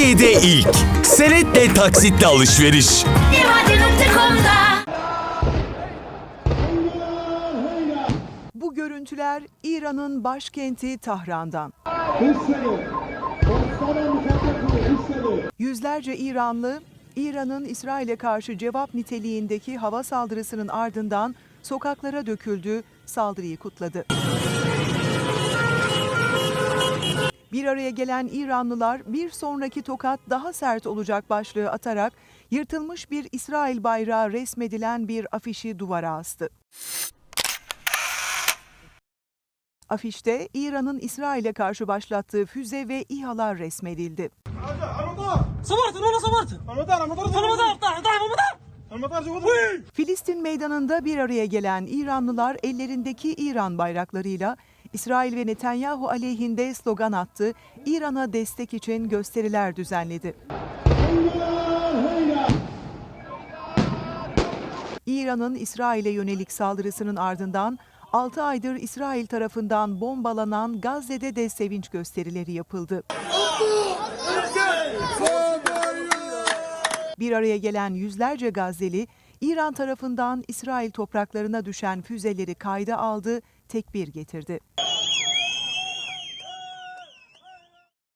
Türkiye'de ilk. Senetle taksitle alışveriş. Bu görüntüler İran'ın başkenti Tahran'dan. Yüzlerce İranlı, İran'ın İsrail'e karşı cevap niteliğindeki hava saldırısının ardından sokaklara döküldü, saldırıyı kutladı. Bir araya gelen İranlılar bir sonraki tokat daha sert olacak başlığı atarak yırtılmış bir İsrail bayrağı resmedilen bir afişi duvara astı. Afişte İran'ın İsrail'e karşı başlattığı füze ve İHA'lar resmedildi. Filistin meydanında bir araya gelen İranlılar ellerindeki İran bayraklarıyla İsrail ve Netanyahu aleyhinde slogan attı, İran'a destek için gösteriler düzenledi. İran'ın İsrail'e yönelik saldırısının ardından 6 aydır İsrail tarafından bombalanan Gazze'de de sevinç gösterileri yapıldı. Bir araya gelen yüzlerce Gazze'li İran tarafından İsrail topraklarına düşen füzeleri kayda aldı, tekbir getirdi.